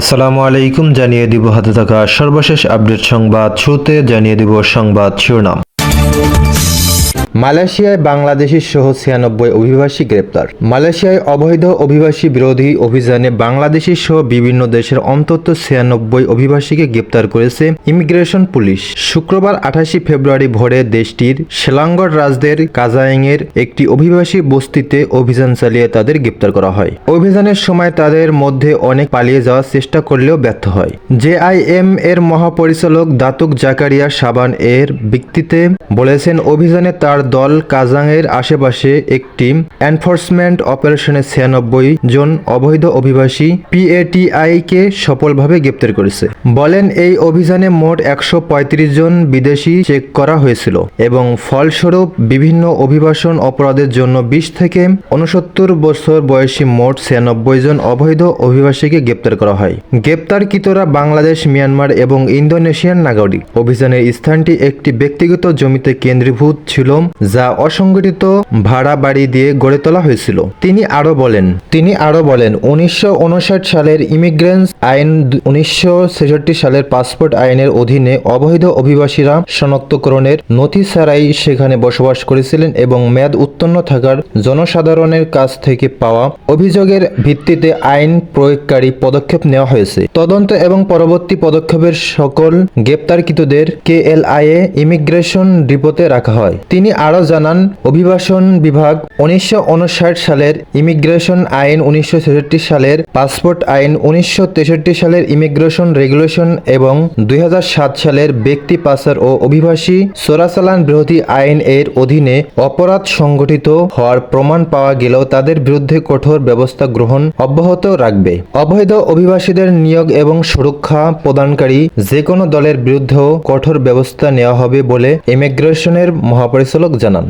আসসালামু আলাইকুম জানিয়ে দিব হাতে থাকা সর্বশেষ আপডেট সংবাদ। শুরুতে জানিয়ে দিব সংবাদ শিরোনাম। মালয়েশিয়ায় বাংলাদেশি সহ ছিয়ানব্বই অভিবাসী গ্রেপ্তার। মালয়েশিয়ায় অবৈধ অভিবাসী বিরোধী অভিযানে বাংলাদেশি সহ বিভিন্ন দেশের অন্তত ছিয়ানব্বই অভিবাসীকে গ্রেপ্তার করেছে ইমিগ্রেশন পুলিশ। শুক্রবার আঠাশে ফেব্রুয়ারি ভোরে দেশটির শেলাঙ্গর রাজদের কাজাইংয়ের একটি অভিবাসী বস্তিতে অভিযান চালিয়ে তাদের গ্রেপ্তার করা হয়। অভিযানের সময় তাদের মধ্যে অনেক পালিয়ে যাওয়ার চেষ্টা করলেও ব্যর্থ হয়। জেআইএম এর মহাপরিচালক দাতুক জাকারিয়া সাবান এর ব্যক্তিতে বলেছেন, অভিযানে তার দল কাজাংয়ের আশেপাশে একটি এনফোর্সমেন্ট অপারেশনে ছিয়ানব্বই জন অবৈধ অভিবাসী পিএটিআই কে সফলভাবে গ্রেপ্তার করেছে। বলেন, এই অভিযানে মোট একশো পঁয়ত্রিশ জন বিদেশি চেক করা হয়েছিল এবং ফলস্বরূপ বিভিন্ন অভিবাসন অপরাধের জন্য বিশ থেকে উনসত্তর বছর বয়সী মোট ছিয়ানব্বই জন অবৈধ অভিবাসীকে গ্রেপ্তার করা হয়। গ্রেপ্তারকৃতরা বাংলাদেশ, মিয়ানমার এবং ইন্দোনেশিয়ান নাগরিক। অভিযানের স্থানটি একটি ব্যক্তিগত জমিতে কেন্দ্রীভূত ছিল যা অসংগঠিত ভাড়া বাড়ি দিয়ে গড়ে তোলা হয়েছিল। তিনি আরও বলেন, তিনি আরও বলেন, উনিশশো উনষাট সালের ইমিগ্রেন্স আইন উনিশশো সালের পাসপোর্ট আইনের অধীনে অবৈধ অভিবাসীরা শনাক্তকরণের নথি ছাড়াই সেখানে বসবাস করেছিলেন এবং মেয়াদ উত্তীর্ণ থাকার জনসাধারণের কাছ থেকে পাওয়া অভিযোগের ভিত্তিতে আইন প্রয়োগকারী পদক্ষেপ নেওয়া হয়েছে। তদন্ত এবং পরবর্তী পদক্ষেপের সকল গ্রেপ্তারকৃতদের কে এল কেএলআইএ ইমিগ্রেশন ডিপোতে রাখা হয়। তিনি আরও জানান, অভিবাসন বিভাগ উনিশশো উনষাট সালের ইমিগ্রেশন আইন উনিশশো তেষট্টি সালের পাসপোর্ট আইন উনিশশো তেষট্টি সালের ইমিগ্রেশন রেগুলেশন এবং দুই হাজার সাত সালের ব্যক্তি পাচার ও অভিবাসী চোরাচালান বিরোধী আইন এর অধীনে অপরাধ সংগঠিত হওয়ার প্রমাণ পাওয়া গেলেও তাদের বিরুদ্ধে কঠোর ব্যবস্থা গ্রহণ অব্যাহত রাখবে। অবৈধ অভিবাসীদের নিয়োগ এবং সুরক্ষা প্রদানকারী যে কোনো দলের বিরুদ্ধেও কঠোর ব্যবস্থা নেওয়া হবে বলে ইমিগ্রেশনের মহাপরিচালক জানান